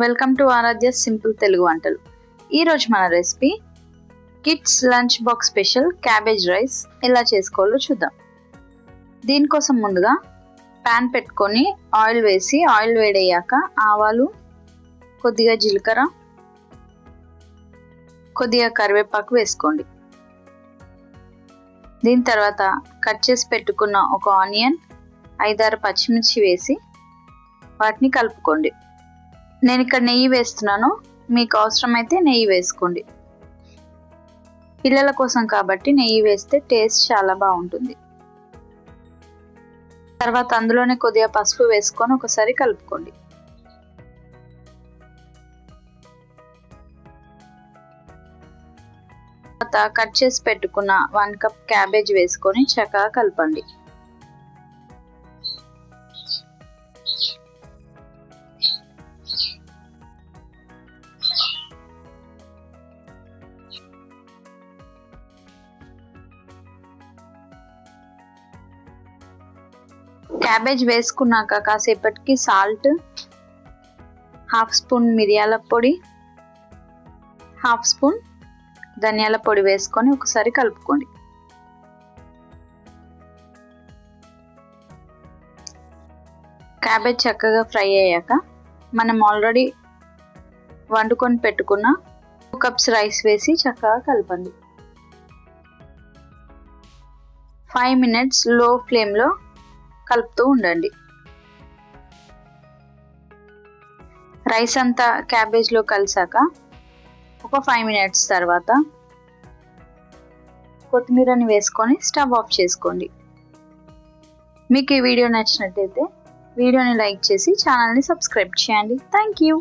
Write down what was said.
Welcome to Aradhya simple Telugu వంటలు ఈరోజు మన recipe kids lunch box special cabbage rice ఎలా చేసుకోవాలో చూద్దాం. దీనికోసం ముందుగా ప్యాన్ పెట్టుకొని ఆయిల్ వేసి ఆయిల్ వేడయ్యాక ఆవాలు కొద్దిగా జీలకర్ర కొద్దిగా కరివేపాకు వేసుకోండి. దీని తర్వాత కట్ చేసి పెట్టుకున్న ఒక ఆనియన్ ఐదారు పచ్చిమిర్చి వేసి వాటిని కలుపుకోండి. నేను ఇక్కడ నెయ్యి వేస్తున్నాను. మీకు అవసరమైతే నెయ్యి వేసుకోండి. పిల్లల కోసం కాబట్టి నెయ్యి వేస్తే టేస్ట్ చాలా బాగుంటుంది. తర్వాత అందులోనే కొద్దిగా పసుపు వేసుకొని ఒకసారి కలుపుకోండి. తర్వాత కట్ చేసి పెట్టుకున్న వన్ కప్ క్యాబేజ్ వేసుకొని చక్కగా కలపండి. క్యాబేజ్ వేసుకున్నాక కాసేపటికి సాల్ట్ హాఫ్ స్పూన్ మిరియాల పొడి హాఫ్ స్పూన్ ధనియాల పొడి వేసుకొని ఒకసారి కలుపుకోండి. క్యాబేజ్ చక్కగా ఫ్రై అయ్యాక మనం ఆల్రెడీ వండుకొని పెట్టుకున్న టూ కప్స్ రైస్ వేసి చక్కగా కలపండి. ఫైవ్ మినిట్స్లో ఫ్లేమ్లో కలుపుతూ ఉండండి. రైస్ అంతా క్యాబేజ్లో కలిసాక ఒక ఫైవ్ మినిట్స్ తర్వాత కొత్తిమీరని వేసుకొని స్టవ్ ఆఫ్ చేసుకోండి. మీకు ఈ వీడియో నచ్చినట్టయితే వీడియోని లైక్ చేసి ఛానల్ని సబ్స్క్రైబ్ చేయండి. Thank you.